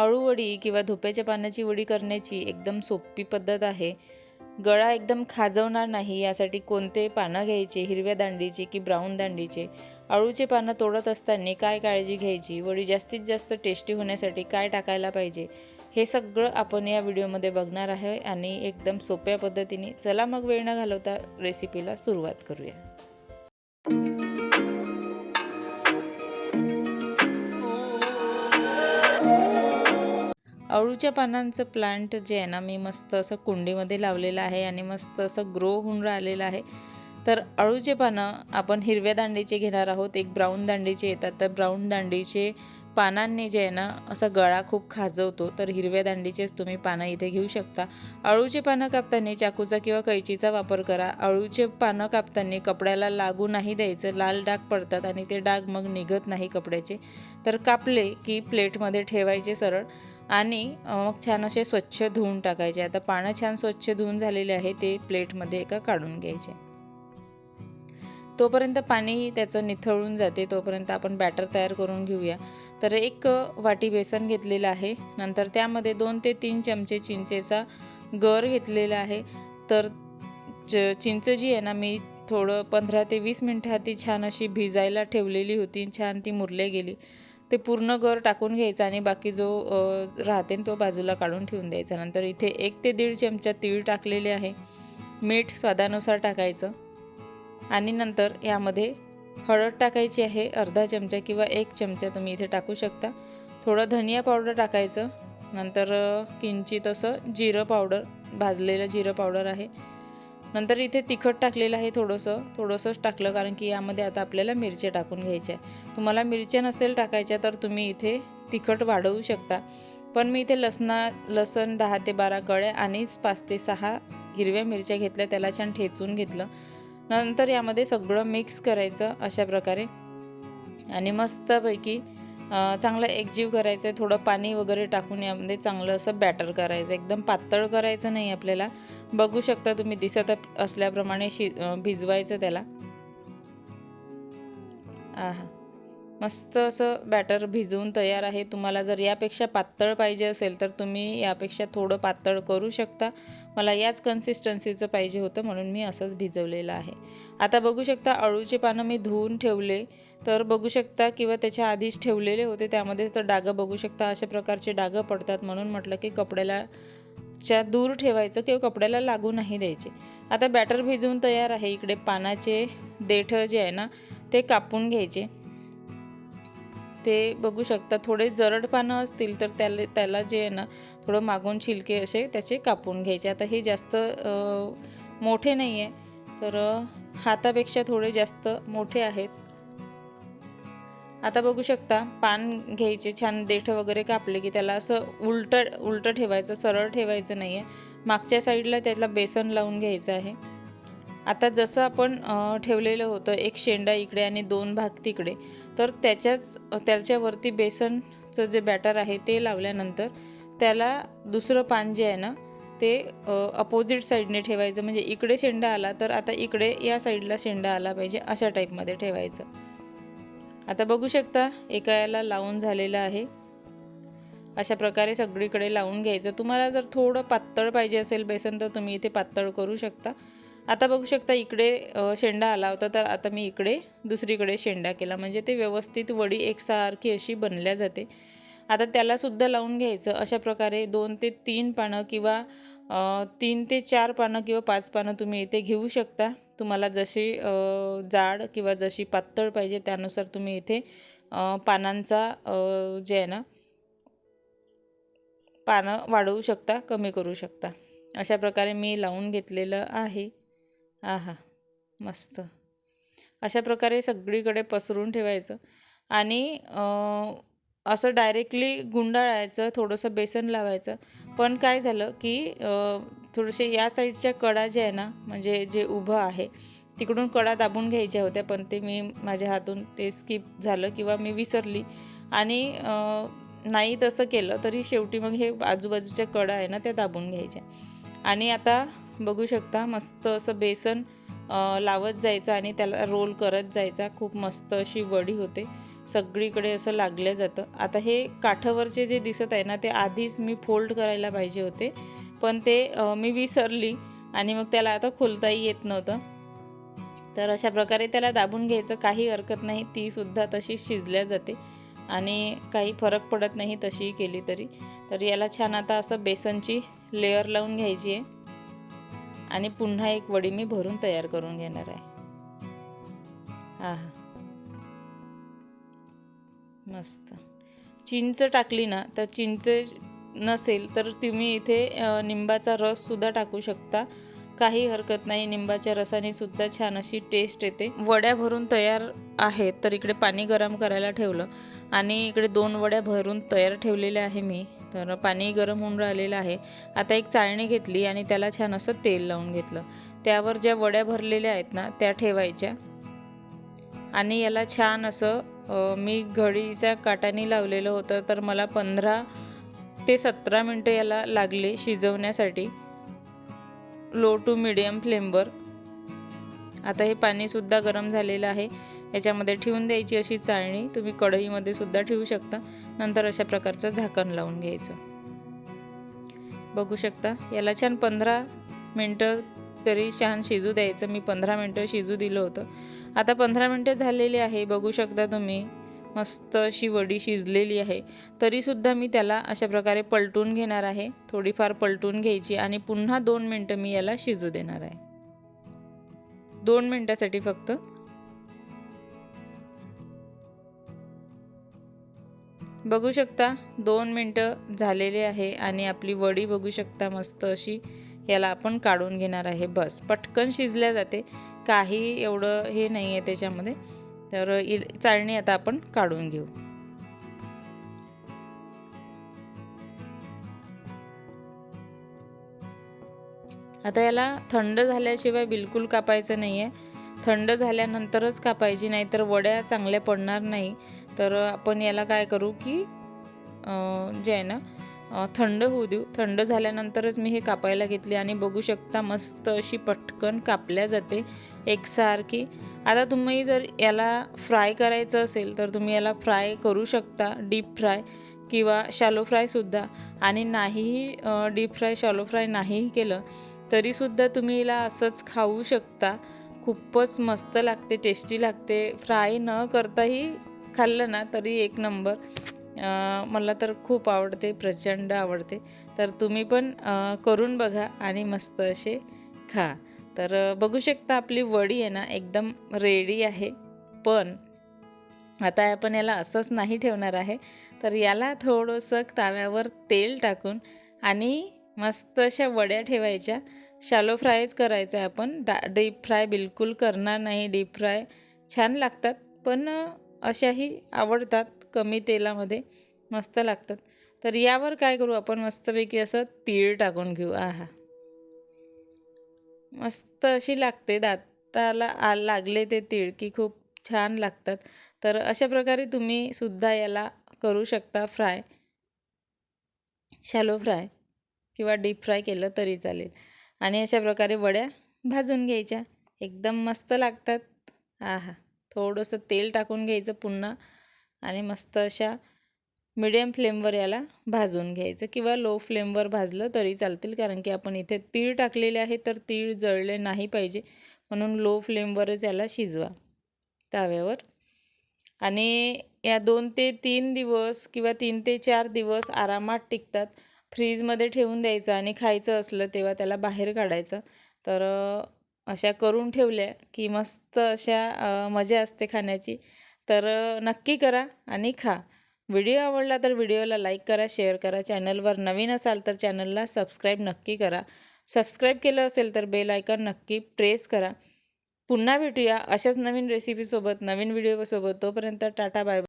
अळूवडी किंवा धोप्याच्या पानाची वडी करण्याची एकदम सोपी पद्धत आहे. गळा एकदम खाजवणार नाही यासाठी कोणते पानं घ्यायचे? हिरव्या दांडीचे की ब्राऊन दांडीचे? अळूचे पानं तोडत असताना काय काळजी घ्यायची? वडी जास्तीत जास्त टेस्टी होण्यासाठी काय टाकायला पाहिजे? हे सगळं आपण या व्हिडिओमध्ये बघणार आहे आणि एकदम सोप्या पद्धतीने चला मग वेळ न घालवता रेसिपीला सुरुवात करूया. अळूच्या पानांचं प्लांट जे आहे ना मी मस्त असं कुंडीमध्ये लावलेलं आहे आणि मस्त असं ग्रो होऊन राहिलेलं आहे. तर अळूचे पानं आपण हिरव्या दांडीचे घेणार आहोत. एक ब्राऊन दांडीचे येतात. तर ब्राऊन दांडीचे पानांनी जे आहे ना असा गळा खूप खाजवतो. तर हिरव्या दांडीचेच तुम्ही पानं इथे घेऊ शकता. अळूचे पानं कापताना चाकूचा किंवा कैचीचा वापर करा. अळूचे पानं कापताना कपड्याला लागू नाही द्यायचं. लाल डाग पडतात आणि ते डाग मग निघत नाही कपड्याचे. तर कापले की प्लेटमध्ये ठेवायचे सरळ. आणि मग छान असे स्वच्छ धुवून टाकायचे. आता पानं छान स्वच्छ धुवून झालेले आहे ते प्लेटमध्ये एका काढून घ्यायचे. तोपर्यंत पाणी त्याचं निथळून जाते. तोपर्यंत आपण बॅटर तयार करून घेऊया. तर एक वाटी बेसन घेतलेलं आहे. नंतर त्यामध्ये दोन ते तीन चमचे चिंचेचा गर घेतलेला आहे. तर च चिंच जी आहे ना मी थोडं पंधरा ते वीस मिनटं ती छान अशी भिजायला ठेवलेली होती. छान ती मुरले गेली. ते पूर्ण गर टाकून घ्यायचा आणि बाकी जो राहते तो बाजूला काढून ठेवून द्यायचा. नंतर इथे एक ते दीड चमचा तीळ टाकलेले आहे. मीठ स्वादानुसार टाकायचं. आणि नंतर यामध्ये हळद टाकायची आहे अर्धा चमचा किंवा एक चमचा तुम्ही इथे टाकू शकता. थोडं धनिया पावडर टाकायचं. नंतर किंचित असं जिरं पावडर भाजलेलं जिरं पावडर आहे. नंतर इथे तिखट टाकलेलं आहे थोडंसं थोडंसंच टाकलं कारण की यामध्ये आता आपल्याला मिरच्या टाकून घ्यायच्या आहे तुम्हाला मिरच्या नसेल टाकायच्या तर तुम्ही इथे तिखट वाढवू शकता. पण मी इथे लसणा लसण दहा ते बारा कळ्या आणि पाच ते सहा हिरव्या मिरच्या घेतल्या त्याला छान ठेचून घेतलं. नंतर यामध्ये सगळं मिक्स करायचं अशा प्रकारे. आणि मस्तपैकी चांगलं एकजीव करायचं आहे थोडं पाणी वगैरे टाकून यामध्ये चांगलं असं बॅटर करायचं. एकदम पातळ करायचं नाही आपल्याला. बघू शकता तुम्ही दिसत असल्याप्रमाणे शि भिजवायचं त्याला. आहा. मस्त असं बॅटर भिजवून तयार आहे. तुम्हाला जर यापेक्षा पातळ पाहिजे असेल तर तुम्ही यापेक्षा थोडं पातळ करू शकता. मला याच कन्सिस्टन्सीचं पाहिजे होतं म्हणून मी असंच भिजवलेलं आहे. आता बघू शकता अळूचे पानं मी धुवून ठेवले. तर बघू शकता किंवा त्याच्या आधीच ठेवलेले होते. त्यामध्येच तर डागं बघू शकता अशा प्रकारचे डागं पडतात म्हणून म्हटलं की कपड्याला च्या दूर ठेवायचं किंवा कपड्याला लागू नाही द्यायचे. आता बॅटर भिजवून तयार आहे. इकडे पानाचे देठ जे आहे ना ते कापून घ्यायचे. ते बघू शकता. थोडे जरड पानं असतील तर त्याला त्याला जे आहे ना थोडं मागून छिलके असे त्याचे कापून घ्यायचे. आता हे जास्त मोठे नाही आहे तर हातापेक्षा थोडे जास्त मोठे आहेत. आता बघू शकता पान घ्यायचे छान देठ वगैरे कापले की त्याला असं उलटं उलटं ठेवायचं सरळ ठेवायचं नाही आहे मागच्या साईडला त्याला बेसन लावून घ्यायचं आहे. आता जसं आपण ठेवलेलं होतं एक शेंडा इकडे आणि दोन भाग तिकडे तर त्याच्याच त्याच्यावरती बेसनचं जे बॅटर आहे ते लावल्यानंतर त्याला दुसरं पान जे आहे ना ते अपोजिट साईडने ठेवायचं. म्हणजे इकडे शेंडा आला तर आता इकडे या साईडला शेंडा आला पाहिजे अशा टाईपमध्ये ठेवायचं. आता बघू शकता एका याला लावून झालेलं आहे. अशा प्रकारे सगळीकडे लावून घ्यायचं. तुम्हाला जर थोडं पातळ पाहिजे असेल बेसन तर तुम्ही इथे पातळ करू शकता. आता बघू शकता इकडे शेंडा आला होता तर आता मी इकडे दुसरीकडे शेंडा केला. म्हणजे ते व्यवस्थित वडी एकसारखी अशी बनल्या जाते. आता त्यालासुद्धा लावून घ्यायचं. अशा प्रकारे दोन ते तीन पानं किंवा तीन ते चार पानं किंवा पाच पानं तुम्ही इथे घेऊ शकता. तुम्हाला जशी जाड किंवा जशी पातळ पाहिजे त्यानुसार तुम्ही इथे पानांचा जे आहे ना पानं वाढवू शकता कमी करू शकता. अशा प्रकारे मी लावून घेतलेलं आहे. आहा मस्त. अशा प्रकारे सगळीकडे पसरून ठेवायचं. आणि असं डायरेक्टली गुंडाळायचं थोडंसं बेसन लावायचं. पण काय झालं की थोडेसे या साईडच्या कडा ज्या आहे ना म्हणजे जे उभं आहे तिकडून कडा दाबून घ्यायच्या होत्या पण ते मी माझ्या हातून ते स्किप झालं किंवा मी विसरली. आणि नाही तसं केलं तरी शेवटी मग हे आजूबाजूच्या कडा आहे ना त्या दाबून घ्यायच्या. आणि आता बघू शकता मस्त असं बेसन लावत जायचं आणि त्याला रोल करत जायचा. खूप मस्त अशी वडी होते. सगळीकडे असं लागलं जातं. आता हे काठावरचे जे दिसत आहे ना ते आधीच मी फोल्ड करायला पाहिजे होते. पण ते मी विसरली आणि मग त्याला आता खोलताही येत नव्हतं. तर अशा प्रकारे त्याला दाबून घ्यायचं काही हरकत नाही. ती सुद्धा तशीच शिजल्या जाते. आणि काही फरक पडत नाही तशीही केली तरी. तर याला छान आता असं बेसनची लेअर लावून घ्यायची आहे. आणि पुन्हा एक वडी मी भरून तयार करून घेणार आहे. हा मस्त. चिंच टाकली ना तर चिंच नसेल तर तुम्ही इथे निंबाचा रससुद्धा टाकू शकता. काही हरकत नाही निंबाच्या रसाने सुद्धा छान अशी टेस्ट येते. वड्या भरून तयार आहेत तर इकडे पाणी गरम करायला ठेवलं. आणि इकडे दोन वड्या भरून तयार ठेवलेल्या आहे मी. तर पाणी गरम होऊन राहिलेलं आहे. आता एक चाळणी घेतली आणि त्याला छान असं तेल लावून घेतलं. त्यावर ज्या वड्या भरलेल्या आहेत ना त्या ठेवायच्या. आणि याला छान असं मी घडीच्या काटाने लावलेलं होतं तर मला पंधरा ते सतरा मिनटं याला लागले शिजवण्यासाठी. लो टू मिडियम फ्लेमवर आता हे पाणीसुद्धा गरम झालेलं आहे. याच्यामध्ये ठेवून द्यायची अशी चाळणी तुम्ही कढईमध्ये सुद्धा ठेवू शकता. नंतर अशा प्रकारचं झाकण लावून घ्यायचं. बघू शकता याला छान पंधरा मिनटं तरी छान शिजू द्यायचं. मी पंधरा मिनटं शिजू दिलं होतं. आता पंधरा मिनटं झालेली आहे. बघू शकता तुम्ही मस्त अशी वडी शिजलेली आहे. तरीसुद्धा मी त्याला अशा प्रकारे पलटून घेणार आहे. थोडीफार पलटून घ्यायची आणि पुन्हा दोन मिनटं मी याला शिजू देणार आहे. दोन मिनटासाठी फक्त बघू शकता दोन मिनटं झालेले आहे आणि आपली वडी बघू शकता मस्त अशी याला आपण काढून घेणार आहे. बस. पटकन शिजल्या जाते. काही एवढं हे नाही आहे त्याच्यामध्ये. तर इ चाळणी आता आपण काढून घेऊ. आता याला थंड झाल्याशिवाय बिलकुल कापायचं नाही आहे थंड झाल्यानंतरच कापायची नाही तर वड्या चांगल्या पडणार नाही. तर आपण याला काय करू की जे आहे ना थंड होऊ देऊ. थंड झाल्यानंतरच मी हे कापायला घेतली आणि बघू शकता मस्त अशी पटकन कापल्या जाते एकसारखी. आता तुम्ही जर याला फ्राय करायचं असेल तर तुम्ही याला फ्राय करू शकता डीप फ्राय किंवा शॅलो फ्रायसुद्धा आणि नाहीही डीप फ्राय शॅलो फ्राय नाहीही केलं तरीसुद्धा तुम्ही याला असंच खाऊ शकता. खूपच मस्त लागते टेस्टी लागते. फ्राय न करताही खाल्लं ना तरी एक नंबर. मला तर खूप आवडते प्रचंड आवडते. तर तुम्ही पण करून बघा आणि मस्त असे खा. तर बघू शकता आपली वडी आहे ना एकदम रेडी आहे. पण आता आपण याला असंच नाही ठेवणार आहे. तर याला थोडंसं ताव्यावर तेल टाकून आणि मस्त अशा वड्या ठेवायच्या. शॅलो फ्रायच करायचं आहे आपण. डा डीप फ्राय बिलकुल करणार नाही. डीप फ्राय छान लागतात. पण अशाही आवडतात कमी तेलामध्ये मस्त लागतात. तर यावर काय करू आपण मस्तपैकी असं तीळ टाकून घेऊ. आहा. मस्त अशी लागते दाताला आ लागले ते तीळ की खूप छान लागतात. तर अशा प्रकारे तुम्ही सुद्धा याला करू शकता फ्राय. शॅलो फ्राय किंवा डीप फ्राय केलं तरी चालेल. आणि अशा प्रकारे वड्या भाजून घ्यायच्या. एकदम मस्त लागतात. आहा. थोडंसं तेल टाकून घ्यायचं पुन्हा आणि मस्त अशा मिडियम फ्लेमवर याला भाजून घ्यायचं किंवा लो फ्लेमवर भाजलं तरी चालतील. कारण की आपण इथे तीळ टाकलेले आहे तर तीळ जळले नाही पाहिजे. म्हणून लो फ्लेमवरच याला शिजवा ताव्यावर. आणि या दोन ते तीन दिवस किंवा तीन ते चार दिवस आरामात टिकतात. फ्रीजमध्ये ठेवून द्यायचं आणि खायचं असलं तेव्हा त्याला बाहेर काढायचं. तर अशा करून ठेवल्या की मस्त अशा मजा असते खाण्याची. तर नक्की करा आणि खा. व्हिडिओ आवडला तर व्हिडिओला लाईक करा शेअर करा. चॅनलवर नवीन असाल तर चॅनलला सबस्क्राईब नक्की करा. सबस्क्राईब केलं असेल तर बेल आयकॉन नक्की प्रेस करा. पुन्हा भेटूया अशाच नवीन रेसिपीसोबत नवीन व्हिडिओसोबत तोपर्यंत टाटा बाय